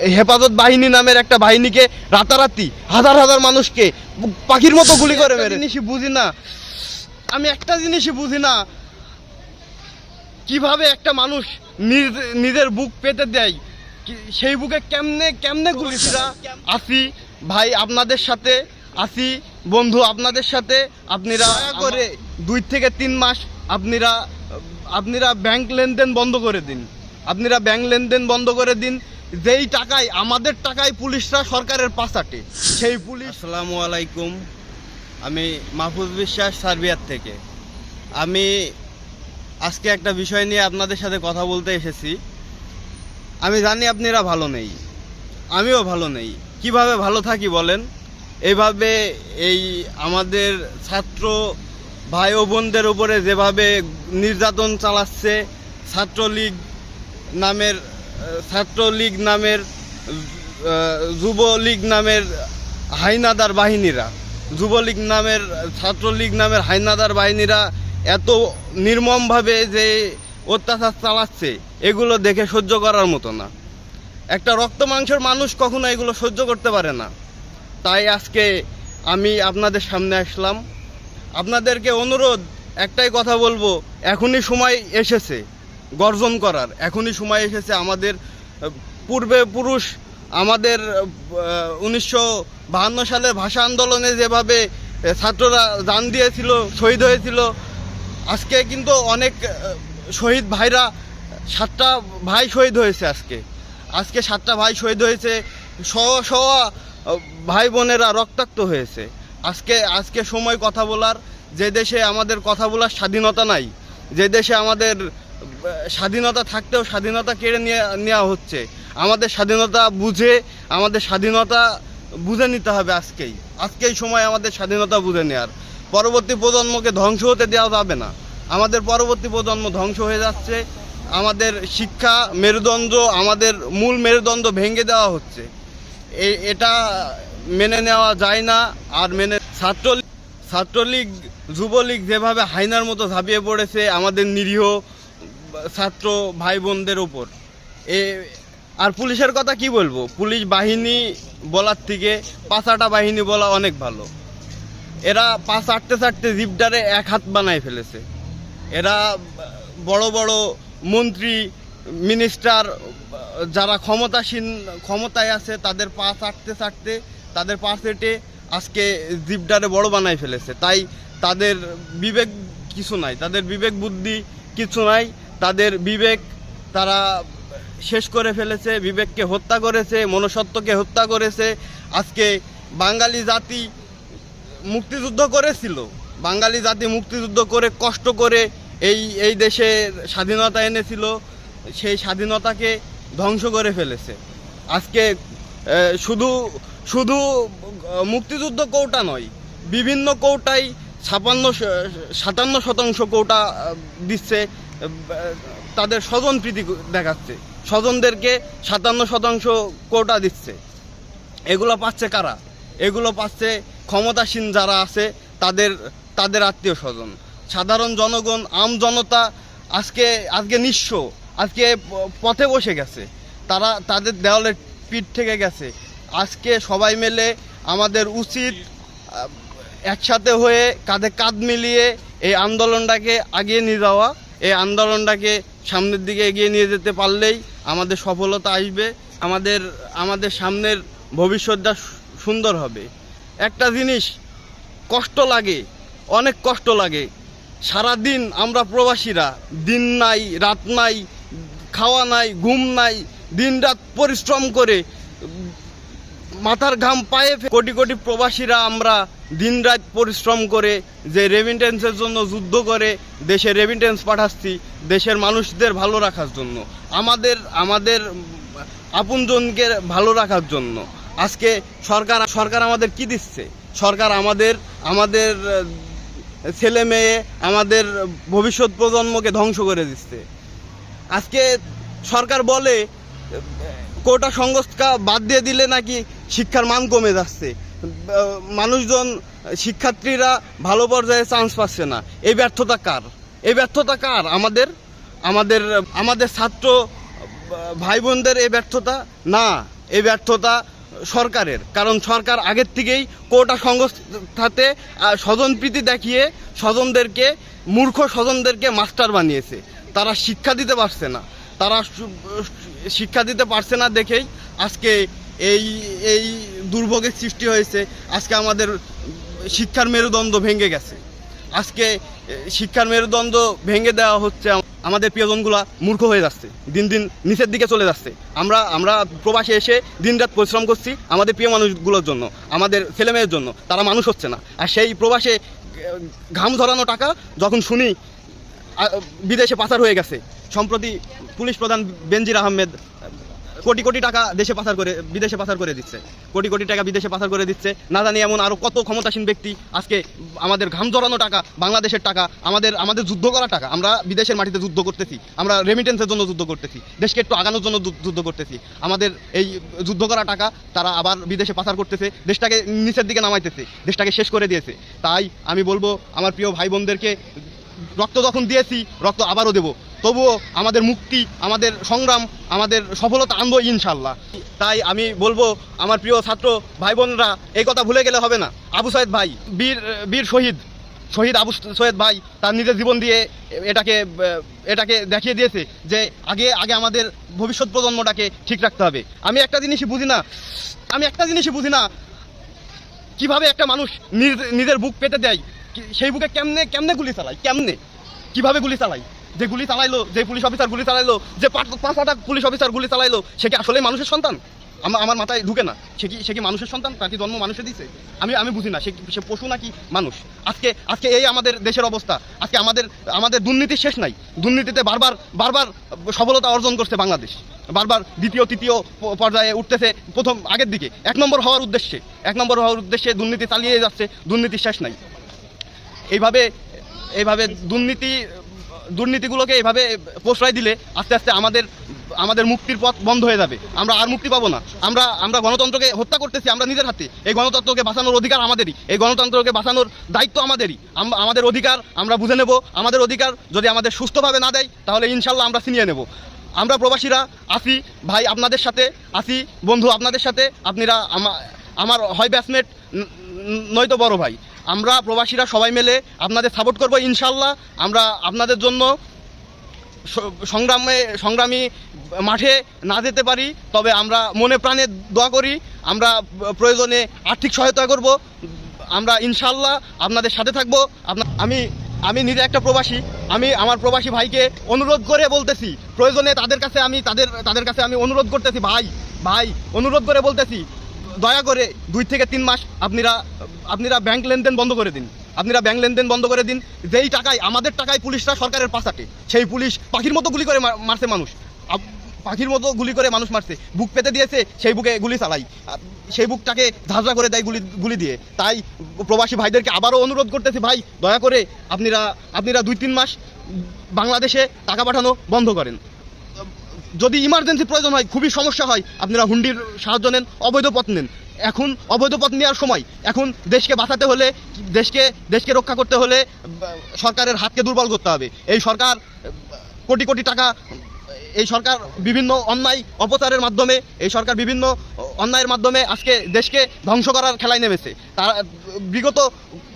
হেফাজত বাহিনী নামের একটা বাহিনীকে রাতারাতি হাজার হাজার মানুষকে পাখির মতো গুলি করে মেরে জিনিসই বুঝি না। আমি একটা জিনিসই বুঝি না। কীভাবে একটা মানুষ নিজ- নিজের বুক পেতে দেয়? সেই বুকে কেমনে কেমনে গুলিছিরা আসি ভাই আপনাদের সাথে আসি বন্ধু আপনাদের সাথে আপনারা করে। দুই থেকে তিন মাস আপনারা আপনারা ব্যাংক লেনদেন বন্ধ করে দিন। আপনারা ব্যাংক লেনদেন বন্ধ করে দিন। যেই টাকায়, আমাদের টাকায় পুলিশরা সরকারের পাশাটে, সেই পুলিশ আসসালামু আলাইকুম। আমি মাহফুজ বিশ্বাস সার্বিয়ার থেকে। আমি আজকে একটা বিষয় নিয়ে আপনাদের সাথে কথা বলতে এসেছি। আমি জানি আপনারা ভালো নেই। আমিও ভালো নেই। কীভাবে ভালো থাকি বলেন? এইভাবে এই আমাদের ছাত্র ভাই ও বোনদের উপরে যেভাবে নির্যাতন চালাচ্ছে, ছাত্রলীগ নামের ছাত্রলীগ নামের যুবলীগ নামের হাইনাদার বাহিনীরা, যুবলীগ নামের, ছাত্রলীগ নামের হাইনাদার বাহিনীরা এত নির্মমভাবে যে অত্যাচার চালাচ্ছে, এগুলো দেখে সহ্য করার মতো না। একটা রক্ত মাংসের মানুষ কখনো এগুলো সহ্য করতে পারে না। তাই আজকে আমি আপনাদের সামনে আসলাম। আপনাদেরকে অনুরোধ, একটাই কথা বলব, এখনই সময় এসেছে। গর্জন করার। এখনই সময় এসেছে আমাদের পূর্বে পুরুষ আমাদের উনিশশো বাহান্ন সালের ভাষা আন্দোলনে যেভাবে ছাত্ররা জান দিয়েছিল, শহীদ হয়েছিল, আজকে কিন্তু অনেক শহীদ ভাইরা সাতটা ভাই শহীদ হয়েছে আজকে। আজকে সাতটা ভাই শহীদ হয়েছে সহ সহ ভাই বোনেরা রক্তাক্ত হয়েছে। আজকে আজকে সময় কথা বলার, যে দেশে আমাদের কথা বলার স্বাধীনতা নাই, যে দেশে আমাদের স্বাধীনতা থাকতেও স্বাধীনতা কেড়ে নিয়ে, নেওয়া হচ্ছে। আমাদের স্বাধীনতা বুঝে, আমাদের স্বাধীনতা বুঝে নিতে হবে আজকেই। আজকেই সময় আমাদের স্বাধীনতা বুঝে নেওয়ার পরবর্তী প্রজন্মকে ধ্বংস হতে দেওয়া যাবে না। আমাদের পরবর্তী প্রজন্ম ধ্বংস হয়ে যাচ্ছে। আমাদের শিক্ষা মেরুদণ্ড, আমাদের মূল মেরুদণ্ড ভেঙে দেওয়া হচ্ছে। এটা মেনে নেওয়া যায় না। আর মেনে, ছাত্রলীগ ছাত্রলীগ, যুবলীগ যেভাবে হাইনার মতো ঝাঁপিয়ে পড়েছে, আমাদের নিরীহ ছাত্র ভাই বোনদের ওপর এ, আর পুলিশের কথা কি বলব? পুলিশ বাহিনী বলার থেকে পাঁচাটা বাহিনী বলা অনেক ভালো। এরা পাঁচ আটতে চারটে জিপডারে এক হাত বানায় ফেলেছে। এরা বড় বড় মন্ত্রী, মিনিস্টার, যারা ক্ষমতাসীন, ক্ষমতায় আছে, তাদের পা চাটতে চাটতে তাদের পা চেটে আজকে জিপডারে বড় বানায় ফেলেছে। তাই তাদের বিবেক কিছু নাই, তাদের বিবেক বুদ্ধি কিছু নাই। তাদের বিবেক তারা শেষ করে ফেলেছে, বিবেককে হত্যা করেছে, মনুষ্যত্বকে হত্যা করেছে। আজকে বাঙালি জাতি মুক্তিযুদ্ধ করেছিল। বাঙালি জাতি মুক্তিযুদ্ধ করে, কষ্ট করে এই এই দেশের স্বাধীনতা এনেছিল। সেই স্বাধীনতাকে ধ্বংস করে ফেলেছে। আজকে শুধু শুধু মুক্তিযুদ্ধ কৌটা নয়, বিভিন্ন কৌটাই ছাপান্ন, সাতান্ন শতাংশ কৌটা দিচ্ছে। তাদের স্বজন প্রীতি দেখাচ্ছে। স্বজনদেরকে সাতান্ন শতাংশ কোটা দিচ্ছে। এগুলো পাচ্ছে কারা? এগুলো পাচ্ছে ক্ষমতাসীন যারা আছে, তাদের তাদের আত্মীয় স্বজন। সাধারণ জনগণ, আম জনতা আজকে আজকে নিঃস্ব, আজকে পথে বসে গেছে। তারা, তাদের দেওয়ালের পিঠ থেকে গেছে। আজকে সবাই মিলে আমাদের উচিত একসাথে হয়ে কাঁধে কাঁধ মিলিয়ে এই আন্দোলনটাকে আগিয়ে নিয়ে যাওয়া। এই আন্দোলনটাকে সামনের দিকে এগিয়ে নিয়ে যেতে পারলেই আমাদের সফলতা আসবে, আমাদের আমাদের সামনের ভবিষ্যৎটা সুন্দর হবে। একটা জিনিস কষ্ট লাগে, অনেক কষ্ট লাগে। সারা দিন আমরা প্রবাসীরা, দিন নাই, রাত নাই, খাওয়া নাই, ঘুম নাই দিন রাত পরিশ্রম করে মাথার ঘাম পায়ে কোটি কোটি প্রবাসীরা আমরা দিনরাত পরিশ্রম করে যে রেমিটেন্সের জন্য যুদ্ধ করে দেশে রেমিটেন্স পাঠাচ্ছি, দেশের মানুষদের ভালো রাখার জন্য, আমাদের আমাদের আপনজনকে ভালো রাখার জন্য। আজকে সরকার সরকার আমাদের কি দিচ্ছে? সরকার আমাদের আমাদের ছেলে মেয়ে আমাদের ভবিষ্যৎ প্রজন্মকে ধ্বংস করে দিচ্ছে। আজকে সরকার বলে, কোটা সংস্থা বাদ দিয়ে দিলে নাকি শিক্ষার মান কমে যাচ্ছে। মানুষজন, শিক্ষার্থীরা ভালো পর্যায়ে চান্স পাচ্ছে না। এই ব্যর্থতা কার? এই ব্যর্থতা কার? আমাদের আমাদের আমাদের ছাত্র ভাই বোনদের এই ব্যর্থতা? না, এই ব্যর্থতা সরকারের। কারণ সরকার আগের থেকেই কোটা সংস্থাতে স্বজনপ্রীতি দেখিয়ে স্বজনদেরকে, মূর্খ স্বজনদেরকে মাস্টার বানিয়েছে। তারা শিক্ষা দিতে পারছে না। তারা শিক্ষা দিতে পারছে না দেখেই আজকে এই এই দুর্ভোগের সৃষ্টি হয়েছে। আজকে আমাদের শিক্ষার মেরুদণ্ড ভেঙে গেছে। আজকে শিক্ষার মেরুদণ্ড ভেঙে দেওয়া হচ্ছে আমাদের প্রিয়জনগুলা মূর্খ হয়ে যাচ্ছে। দিন দিন নিচের দিকে চলে যাচ্ছে। আমরা আমরা প্রবাসে এসে দিনরাত পরিশ্রম করছি আমাদের প্রিয় মানুষগুলোর জন্য, আমাদের ছেলেমেয়ের জন্য। তারা মানুষ হচ্ছে না। আর সেই প্রবাসে ঘাম ধরানো টাকা যখন শুনি বিদেশে পাচার হয়ে গেছে। সম্প্রতি পুলিশ প্রধান বেনজির আহমেদ কোটি কোটি টাকা দেশে পাচার করে, বিদেশে পাচার করে দিচ্ছে। কোটি কোটি টাকা বিদেশে পাচার করে দিচ্ছে। না জানি এমন আরও কত ক্ষমতাসীন ব্যক্তি আজকে আমাদের ঘাম জড়ানো টাকা, বাংলাদেশের টাকা, আমাদের আমাদের যুদ্ধ করা টাকা। আমরা বিদেশের মাটিতে যুদ্ধ করতেছি। আমরা রেমিটেন্সের জন্য যুদ্ধ করতেছি। দেশকে একটু আগানোর জন্য যুদ্ধ করতেছি। আমাদের এই যুদ্ধ করা টাকা তারা আবার বিদেশে পাচার করতেছে। দেশটাকে নিচের দিকে নামাইতেছে। দেশটাকে শেষ করে দিয়েছে। তাই আমি বলব, আমার প্রিয় ভাই বোনদেরকে রক্ত যখন দিয়েছি, রক্ত আবারও দেব। তবুও আমাদের মুক্তি, আমাদের সংগ্রাম, আমাদের সফলতা আনব ইনশাল্লাহ তাই আমি বলব, আমার প্রিয় ছাত্র ভাই বোনরা এই কথা ভুলে গেলে হবে না। আবু সৈয়দ ভাই, বীর বীর শহীদ শহীদ আবু সৈয়দ ভাই, তার নিজের জীবন দিয়ে এটাকে এটাকে দেখিয়ে দিয়েছে যে আগে আগে আমাদের ভবিষ্যৎ প্রজন্মটাকে ঠিক রাখতে হবে। আমি একটা জিনিসই বুঝি না, আমি একটা জিনিসই বুঝি না, কীভাবে একটা মানুষ নিজ- নিজের বুক পেতে দেয় সেই বুকে কেমনে কেমনে গুলি চালায়, কেমনে? কীভাবে গুলি চালায়? যে গুলি চালাইলো, যে পুলিশ অফিসার গুলি চালাইলো, যে পাঁচ- পাঁচ আটা পুলিশ অফিসার গুলি চালাইলো, সে কি আসলে মানুষের সন্তান? আমার আমার মাথায় ঢুকে না। সে কি সে কি মানুষের সন্তান? তার কি জন্ম মানুষে দিছে? আমি আমি বুঝি না। সে সে পশু নাকি মানুষ? আজকে আজকে এই আমাদের দেশের অবস্থা। আজকে আমাদের আমাদের দুর্নীতির শেষ নাই। দুর্নীতিতে বারবার বারবার সফলতা অর্জন করছে বাংলাদেশ। বারবার দ্বিতীয়, তৃতীয় পর্যায়ে উঠতেছে প্রথম আগের দিকে। এক নম্বর হওয়ার উদ্দেশ্যে। এক নম্বর হওয়ার উদ্দেশ্যে দুর্নীতি চালিয়ে যাচ্ছে। দুর্নীতির শেষ নাই। এইভাবে এইভাবে দুর্নীতি দুর্নীতিগুলোকে এইভাবে প্রশ্রয় দিলে আস্তে আস্তে আমাদের আমাদের মুক্তির পথ বন্ধ হয়ে যাবে। আমরা আর মুক্তি পাবো না। আমরা আমরা গণতন্ত্রকে হত্যা করতেছি আমরা নিজের হাতে। এই গণতন্ত্রকে বাঁচানোর অধিকার আমাদেরই। এই গণতন্ত্রকে বাঁচানোর দায়িত্ব আমাদেরই। আমাদের অধিকার আমরা বুঝে নেব। আমাদের অধিকার যদি আমাদের সুস্থভাবে না দেয়, তাহলে ইনশাল্লাহ আমরা ছিনিয়ে নেব। আমরা প্রবাসীরা আসি ভাই আপনাদের সাথে আসি বন্ধু আপনাদের সাথে। আপনারা আমার হয় ব্যাচমেট নয়তো বড় ভাই। আমরা প্রবাসীরা সবাই মিলে আপনাদের সাপোর্ট করব ইনশাল্লাহ। আমরা আপনাদের জন্য সংগ্রামে, সংগ্রামী মাঠে না যেতে পারি, তবে আমরা মনে প্রাণে দোয়া করি, আমরা প্রয়োজনে আর্থিক সহায়তা করব। আমরা ইনশাল্লাহ আপনাদের সাথে থাকব। আমি আমি নিজে একটা প্রবাসী, আমি আমার প্রবাসী ভাইকে অনুরোধ করে বলতেছি, প্রয়োজনে তাদের কাছে আমি, তাদের তাদের কাছে আমি অনুরোধ করতেছি, ভাই ভাই, অনুরোধ করে বলতেছি দয়া করে দুই থেকে তিন মাস আপনারা আপনারা ব্যাংক লেনদেন বন্ধ করে দিন। আপনারা ব্যাংক লেনদেন বন্ধ করে দিন। যেই টাকায়, আমাদের টাকায় পুলিশরা সরকারের পাশাটে। সেই পুলিশ পাখির মতো গুলি করে মারছে মানুষ। পাখির মতো গুলি করে মানুষ মারছে। বুক পেতে দিয়েছে, সেই বুকে গুলি চালাই। সেই বুকটাকে ঝাঁঝরা করে দেয় গুলি গুলি দিয়ে। তাই প্রবাসী ভাইদেরকে আবারও অনুরোধ করতেছি ভাই, দয়া করে আপনারা আপনারা দুই তিন মাস বাংলাদেশে টাকা পাঠানো বন্ধ করেন। যদি ইমার্জেন্সি প্রয়োজন হয়, খুবই সমস্যা হয়, আপনারা হুন্ডির সাহায্য নেন, অবৈধ পথ নেন। এখন অবৈধ পথ নেওয়ার সময়, এখন দেশকে বাঁচাতে হলে, দেশকে দেশকে রক্ষা করতে হলে সরকারের হাতকে দুর্বল করতে হবে। এই সরকার, কোটি কোটি টাকা, এই সরকার বিভিন্ন অন্যায় অপচারের মাধ্যমে, এই সরকার বিভিন্ন অন্যায়ের মাধ্যমে আজকে দেশকে ধ্বংস করার খেলায় নেমেছে। তারা, বিগত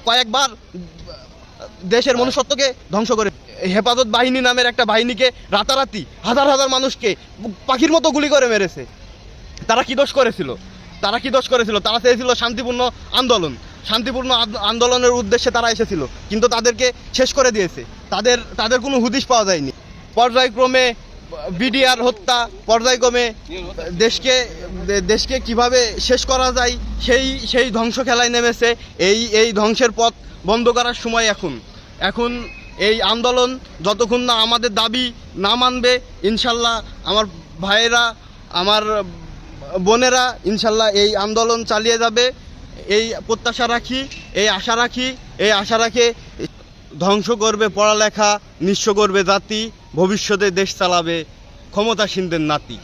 কয়েকবার দেশের মনুষ্যত্বকে ধ্বংস করে হেফাজত বাহিনী নামের একটা বাহিনীকে রাতারাতি হাজার হাজার মানুষকে পাখির মতো গুলি করে মেরেছে। তারা কি দোষ করেছিল? তারা কি দোষ করেছিল? তারা চেয়েছিল শান্তিপূর্ণ আন্দোলন। শান্তিপূর্ণ আন্দোলনের উদ্দেশ্যে তারা এসেছিল, কিন্তু তাদেরকে শেষ করে দিয়েছে। তাদের তাদের কোনো হুদিশ পাওয়া যায়নি। পর্যায়ক্রমে বিডিআর হত্যা, পর্যায়ক্রমে দেশকে দেশকে কীভাবে শেষ করা যায়, সেই সেই ধ্বংস খেলায় নেমেছে। এই এই ধ্বংসের পথ বন্ধ করার সময় এখন। এখন এই আন্দোলন যতক্ষণ না আমাদের দাবি না মানবে ইনশাল্লাহ আমার ভাইয়েরা আমার বোনেরা ইনশাল্লাহ এই আন্দোলন চালিয়ে যাবে। এই প্রত্যাশা রাখি এই আশা রাখি এই আশা রাখে ধ্বংস করবে পড়ালেখা নিঃস্ব করবে জাতি ভবিষ্যতে দেশ চালাবে ক্ষমতাসীনদের নাতি।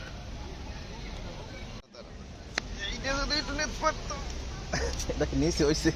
নিচে হয়েছে